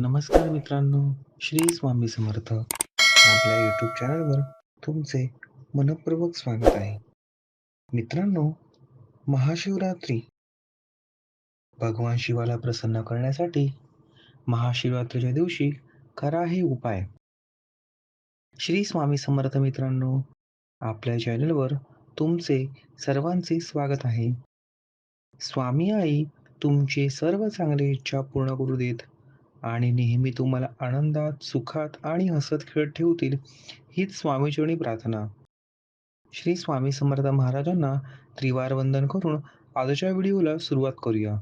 नमस्कार मित्रांनो श्री स्वामी समर्थ. आपल्या यूट्यूब चॅनलवर तुमचे मनपूर्वक स्वागत आहे. मित्रांनो महाशिवरात्री. भगवान शिवाला प्रसन्न करण्यासाठी महाशिवरात्रीच्या दिवशी करा हे उपाय. श्री स्वामी समर्थ मित्रांनो आपल्या चॅनलवर तुमचे सर्वांचे स्वागत आहे. स्वामी आई तुमचे सर्व चांगले इच्छा पूर्ण करू देत आणि नेहमी तुम्हाला आनंदात सुखात आणि हसत खेळत ठेवतील हीच स्वामीचरणी प्रार्थना. श्री स्वामी समर्थ महाराजांना त्रिवार वंदन करून आजच्या व्हिडिओला सुरुवात करूया.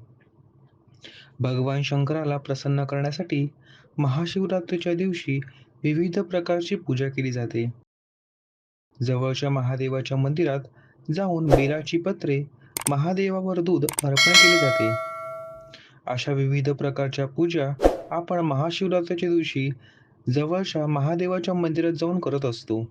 भगवान शंकराला प्रसन्न करण्यासाठी महाशिवरात्रीच्या दिवशी विविध प्रकारची पूजा केली जाते. जवळच्या महादेवाच्या मंदिरात जाऊन बेलाची पत्रे महादेवावर दूध अर्पण केले जाते. अशा विविध प्रकारच्या पूजा आपण महाशिवरात्रीच्या दिवशी जवळच्या महादेवाच्या मंदिरात जाऊन करत असतो.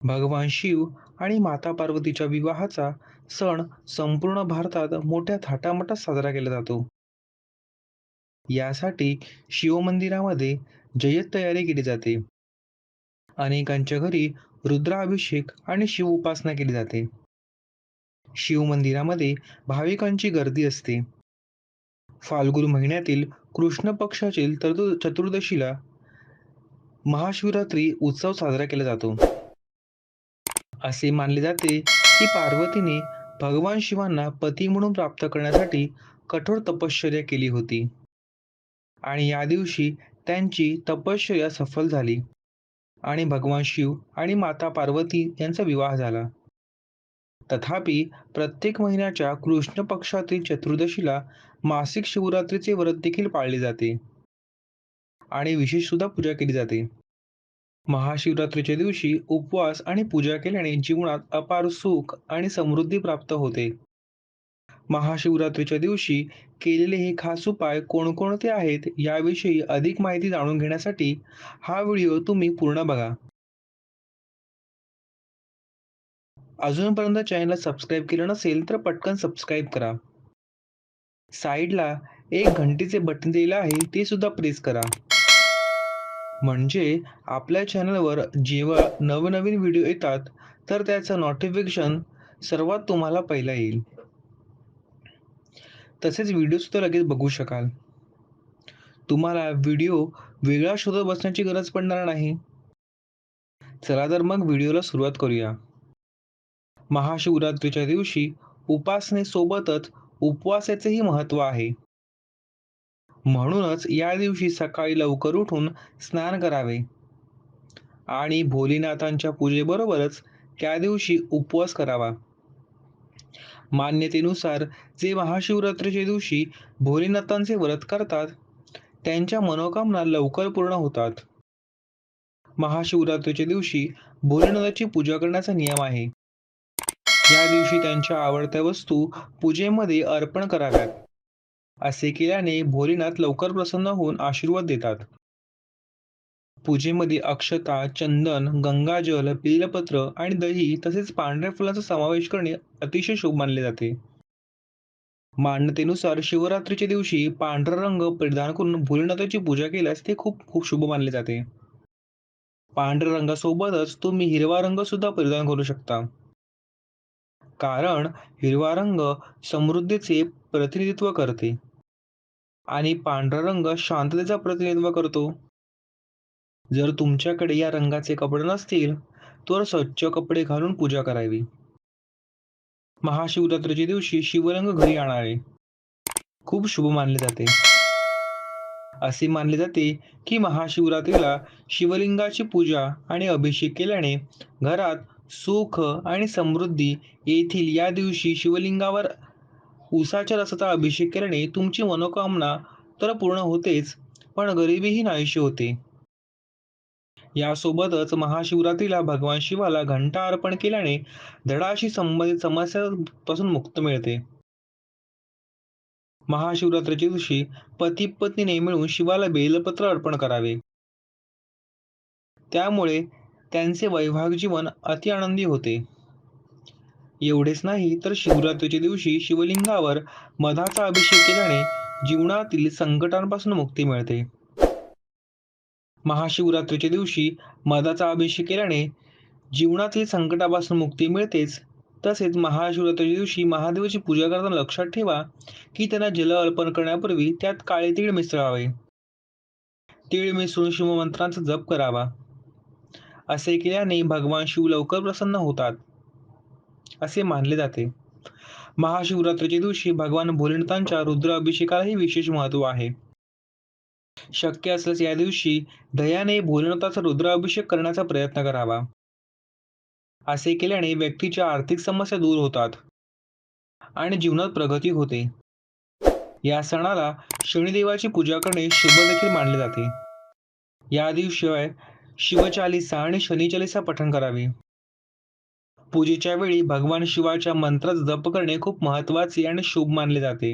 भगवान शिव आणि माता पार्वतीच्या विवाहाचा सण संपूर्ण भारतात मोठ्या थाटामाटात साजरा केला जातो. यासाठी शिवमंदिरामध्ये जय्यत तयारी केली जाते. अनेकांच्या घरी रुद्राभिषेक आणि शिव उपासना केली जाते. शिव मंदिरामध्ये भाविकांची गर्दी असते. फाल्गुन महिन्यातील कृष्ण पक्षातील चतु चतुर्दशीला महाशिवरात्री उत्सव साजरा केला जातो. असे मानले जाते की पार्वतीने भगवान शिवांना पती म्हणून प्राप्त करण्यासाठी कठोर तपश्चर्या केली होती. आणि या दिवशी त्यांची तपश्चर्या सफल झाली. आणि भगवान शिव आणि माता पार्वती यांचा विवाह झाला. तथापि प्रत्येक महिन्याच्या कृष्ण पक्षातील चतुर्दशीला मासिक शिवरात्रीचे व्रत देखील पाळले जाते. आणि विशेष सुद्धा पूजा केली जाते. महाशिवरात्रीच्या दिवशी उपवास आणि पूजा केल्याने जीवनात अपार सुख आणि समृद्धी प्राप्त होते. महाशिवरात्रीच्या दिवशी केलेले हे खास उपाय कोणकोणते आहेत याविषयी अधिक माहिती जाणून घेण्यासाठी हा व्हिडिओ तुम्ही पूर्ण बघा. अजूनपर्यंत चॅनलला सबस्क्राईब केलं नसेल तर पटकन सबस्क्राईब करा. साईडला एक घंटीचे बटन दिलेलं आहे ते सुद्धा प्रेस करा. म्हणजे आपल्या चॅनलवर जेव्हा नवनवीन व्हिडिओ येतात तर त्याचं नोटिफिकेशन सर्वात तुम्हाला पहिला येईल. तसेच व्हिडिओ सुद्धा लगेच बघू शकाल. तुम्हाला व्हिडिओ वेगळा शोधत बसण्याची गरज पडणार नाही. चला तर मग व्हिडिओला सुरुवात करूया. महाशिवरात्रीच्या दिवशी उपासनेसोबतच उपवासाचेही महत्त्व आहे. म्हणूनच या दिवशी सकाळी लवकर उठून स्नान करावे. आणि भोलेनाथांच्या पूजेबरोबरच त्या दिवशी उपवास करावा. मान्यतेनुसार जे महाशिवरात्रीच्या दिवशी भोलेनाथांचे व्रत करतात त्यांच्या मनोकामना लवकर पूर्ण होतात. महाशिवरात्रीच्या दिवशी भोलेनाथाची पूजा करण्याचा नियम आहे. या दिवशी त्यांच्या आवडत्या वस्तू पूजेमध्ये अर्पण कराव्यात. असे केल्याने भोलेनाथ लवकर प्रसन्न होऊन आशीर्वाद देतात. पूजेमध्ये अक्षता चंदन गंगाजल बेलपत्र आणि दही तसेच पांढऱ्या फुलांचा समावेश करणे अतिशय शुभ मानले जाते. मान्यतेनुसार शिवरात्रीच्या दिवशी पांढरा रंग परिधान करून भोलेनाथाची पूजा केल्यास ते खूप खूप शुभ मानले जाते. पांढऱ्या रंगासोबतच तुम्ही हिरवा रंग सुद्धा परिधान करू शकता. कारण हिरवा रंग समृद्धीचे प्रतिनिधित्व करते आणि पांढरा रंग शांततेचा प्रतिनिधित्व करतो. जर तुमच्याकडे या रंगाचे कपडे नसतील तर स्वच्छ कपडे घालून पूजा करावी. महाशिवरात्रीच्या दिवशी शिवरंग घरी आणावे. खूप शुभ मानले जाते. असे मानले जाते की महाशिवरात्रीला शिवलिंगाची पूजा आणि अभिषेक केल्याने घरात सुख आणि समृद्धी येथील या दिवशी शिवलिंगावर उसाच्या रसाचा अभिषेक केल्याने तुमची मनोकामना तर पूर्ण होतेच पण गरिबीही नाहीशी होते. यासोबतच महाशिवरात्रीला भगवान शिवाला घंटा अर्पण केल्याने धडाशी संबंधित समस्यांपासून मुक्त मिळते. महाशिवरात्रीच्या दिवशी पती पत्नीने मिळून शिवाला बेलपत्र अर्पण करावे. त्यामुळे त्यांचे वैवाहिक जीवन अति आनंदी होते. एवढेच नाही तर शिवरात्रीच्या दिवशी शिवलिंगावर मधाचा अभिषेक केल्याने जीवनातील संकटांपासून मुक्ती मिळते. महाशिवरात्रीच्या दिवशी मधाचा अभिषेक केल्याने जीवनातील संकटापासून मुक्ती मिळतेच. तसेच महाशिवरात्रीच्या दिवशी महादेवाची पूजा करताना लक्षात ठेवा की त्यांना जल अर्पण करण्यापूर्वी त्यात काळे तीळ मिसळावे. तीळ मिसळून शिवमंत्रांचा जप करावा. असे केल्याने भगवान शिव लवकर प्रसन्न होतात. असे मानले जाते. महाशिवरात्रीच्या दिवशी भगवान भोलेनाथांच्या रुद्र अभिषेकालाही विशेष महत्त्व आहे. शक्य असल्यास या दिवशी दयाने भोलेनाथाचा रुद्र अभिषेक करण्याचा प्रयत्न करावा. असे केल्याने व्यक्तीच्या आर्थिक समस्या दूर होतात आणि जीवनात प्रगती होते. या सणाला शनिदेवाची पूजा करणे शुभ देखील मानले जाते. या दिवशी शिवचालिसा आणि शनिचालिसा पठण करावे. पूजेच्या वेळी भगवान शिवाच्या मंत्राचा जप करणे खूप महत्त्वाचे आणि शुभ मानले जाते.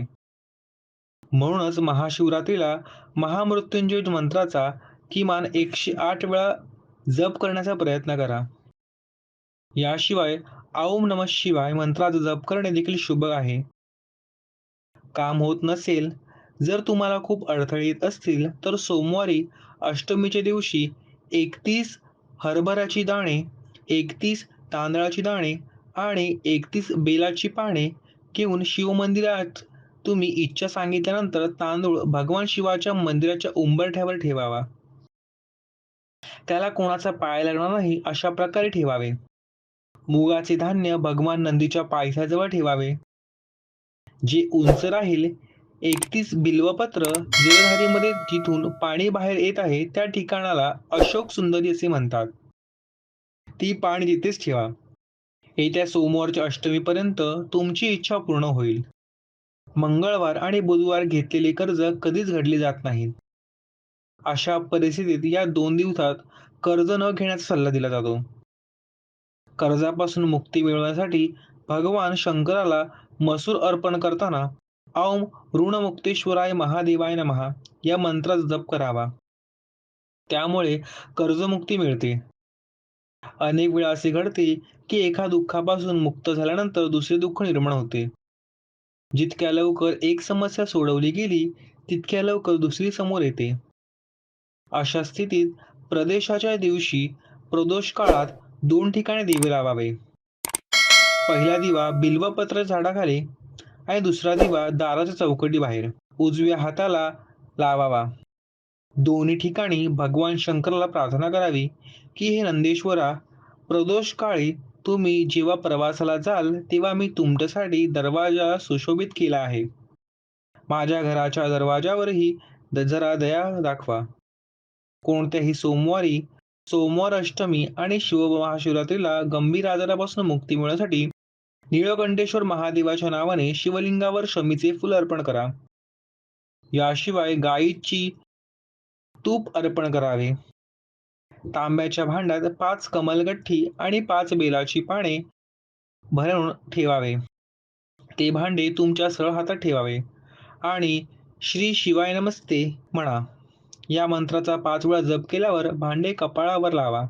म्हणूनच महाशिवरात्रीला महामृत्युंजय मंत्राचा किमान एकशे आठ वेळा जप करण्याचा प्रयत्न करा. याशिवाय ओम नम शिवाय मंत्राचा जप करणे देखील शुभ आहे. काम होत नसेल जर तुम्हाला खूप अडथळे येत असतील तर सोमवारी अष्टमीच्या दिवशी एकतीस हरभऱ्याची दाणे एकतीस तांदळाची दाणे आणि एकतीस बेलाची पाने घेऊन शिवमंदिरात तुम्ही इच्छा सांगितल्यानंतर तांदूळ भगवान शिवाच्या मंदिराच्या उंबरठ्यावर ठेवावा. त्याला कोणाचा पाय लागणार नाही अशा प्रकारे ठेवावे. मुगाचे धान्य भगवान नंदीच्या पायथ्याजवळ ठेवावे. जे उंच राहील एकतीस बिल्वपत्र जलधारीमध्ये जिथून पाणी बाहेर येत आहे त्या ठिकाणाला अशोक सुंदरी असे म्हणतात. ती पाणी तिथेच ठेवा. येत्या सोमवारच्या अष्टमीपर्यंत तुमची इच्छा पूर्ण होईल. मंगळवार आणि बुधवार घेतलेले कर्ज कधीच घडले जात नाहीत. अशा परिस्थितीत या दोन दिवसात कर्ज न घेण्याचा सल्ला दिला जातो. कर्जापासून मुक्ती मिळवण्यासाठी भगवान शंकराला मसूर अर्पण करताना ओम ऋणमुक्तेश्वराय महादेवाय नमहा या मंत्राचा जप करावा. त्यामुळे कर्जमुक्ती मिळते. अनेक वेळा असे घडते की एका दुःखापासून मुक्त झाल्यानंतर दुसरे दुःख निर्माण होते. जितक्या लवकर एक समस्या सोडवली गेली तितक्या लवकर दुसरी समोर येते. अशा स्थितीत प्रदेशाच्या दिवशी प्रदोष काळात दोन ठिकाणी दिवे लावावे. पहिला दिवा बिल्वपत्र झाडाखाली आणि दुसरा दिवा दाराच्या चौकटी बाहेर. उजव्या हाताला लावावा. दोन्ही ठिकाणी भगवान शंकराला प्रार्थना करावी की हे नंदेश्वरा प्रदोष काळी तुम्ही जेव्हा प्रवासाला जाल तेव्हा मी तुमच्यासाठी दरवाजा सुशोभित केला आहे. माझ्या घराच्या दरवाजावरही जरा दया दाखवा. कोणत्याही सोमवारी सोमवार अष्टमी आणि शिव महाशिवरात्रीला गंभीर आजारापासून मुक्ती मिळण्यासाठी निळकंठेश्वर महादेवाच्या नावाने शिवलिंगावर शमीचे फुल अर्पण करा. याशिवाय गायीची तूप अर्पण करावे. तांब्याच्या भांड्यात पाच कमलगठ्ठी आणि पाच बेलाची पाने भरून ठेवावे. ते भांडे तुमच्या सरळ हातात ठेवावे. आणि श्री शिवाय नमस्ते म्हणा. या मंत्राचा पाच वेळा जप केल्यावर भांडे कपाळावर लावा.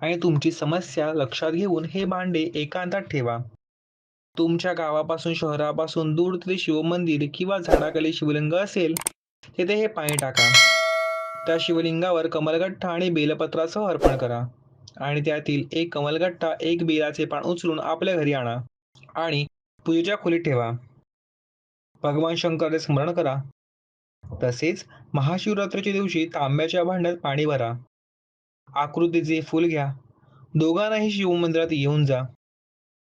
आणि तुमची समस्या लक्षात घेऊन हे भांडे एकांतात ठेवा. तुमच्या गावापासून शहरापासून दूर ते शिवमंदिर किंवा झाडाखाली शिवलिंग असेल तेथे हे पाणी टाका. त्या शिवलिंगावर कमलगठ्ठा आणि बेलपत्रासह अर्पण करा. आणि त्यातील एक कमलगठ्ठा एक बेलाचे पान उचलून आपल्या घरी आणा आणि पूजेच्या खोलीत ठेवा. भगवान शंकरचे स्मरण करा. तसेच महाशिवरात्रीच्या दिवशी तांब्याच्या भांड्यात पाणी भरा. आकृतीचे फूल घ्या. दोघांनाही शिवमंदिरात येऊन जा.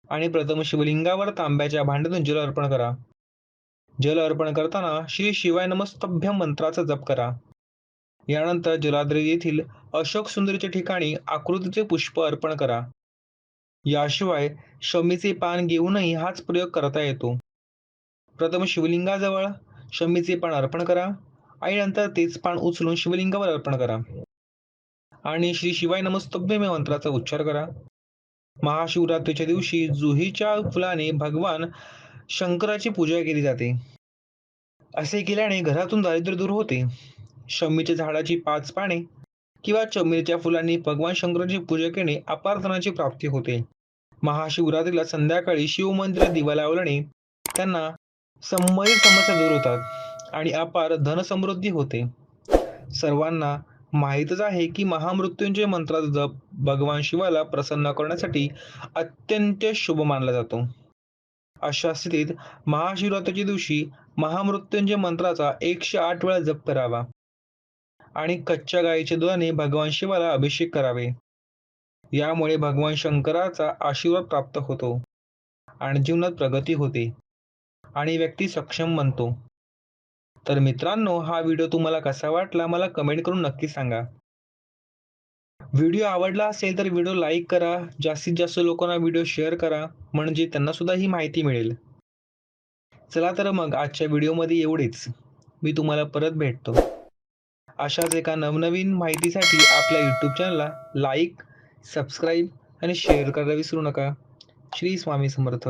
आणि प्रथम शिवलिंगावर तांब्याच्या भांड्यातून जल अर्पण करा. जल अर्पण करताना श्री शिवाय नमस्तभ्य मंत्राचा जप करा. यानंतर जलाद्री येथील अशोक सुंदरीच्या ठिकाणी आकृतीचे पुष्प अर्पण करा. याशिवाय शमीचे पान घेऊनही हाच प्रयोग करता येतो. प्रथम शिवलिंगाजवळ शमीचे पान अर्पण करा. आणि नंतर तेच पान उचलून शिवलिंगावर अर्पण करा. आणि श्री शिवाय नमस्तभ्य मंत्राचा उच्चार करा. महाशिवरात्रीच्या दिवशी जुहीच्या फुलाने भगवान शंकराची पूजा केली जाते. असे केल्याने घरातून दारिद्र्य दूर होते. शमीच्या झाडाची पाच पाने किंवा चमेलीच्या फुलांनी भगवान शंकराची पूजा केल्याने अपार्थनाची प्राप्ती होते. महाशिवरात्रीला संध्याकाळी शिवमंदिरात दिवा लावल्याने त्यांना संबंधित समस्या दूर होतात आणि अपार धनसमृद्धी होते. सर्वांना माहीतच आहे की महामृत्युंजय मंत्राचा जप भगवान शिवाला प्रसन्न करण्यासाठी अत्यंत शुभ मानला जातो. अशा स्थितीत महाशिवरात्रीच्या दिवशी महामृत्युंजय मंत्राचा एकशे आठ वेळा जप करावा आणि कच्च्या गायीच्या दुधाने भगवान शिवाला अभिषेक करावे. यामुळे भगवान शंकराचा आशीर्वाद प्राप्त होतो आणि जीवनात प्रगती होते आणि व्यक्ती सक्षम बनतो. तर मित्रांनो हा व्हिडिओ तुम्हाला कसा वाटला मला कमेंट करून नक्की सांगा. व्हिडिओ आवडला असेल तर व्हिडिओ लाईक करा जास्तीत जास्त लोकांना व्हिडिओ शेअर करा म्हणजे त्यांना सुद्धा ही माहिती मिळेल. चला तर मग आजच्या व्हिडिओमध्ये एवढेच. मी तुम्हाला परत भेटतो. अशाच एका नवनवीन माहितीसाठी आपल्या यूट्यूब चॅनलला लाईक सबस्क्राईब आणि शेअर करायला विसरू नका. श्री स्वामी समर्थ.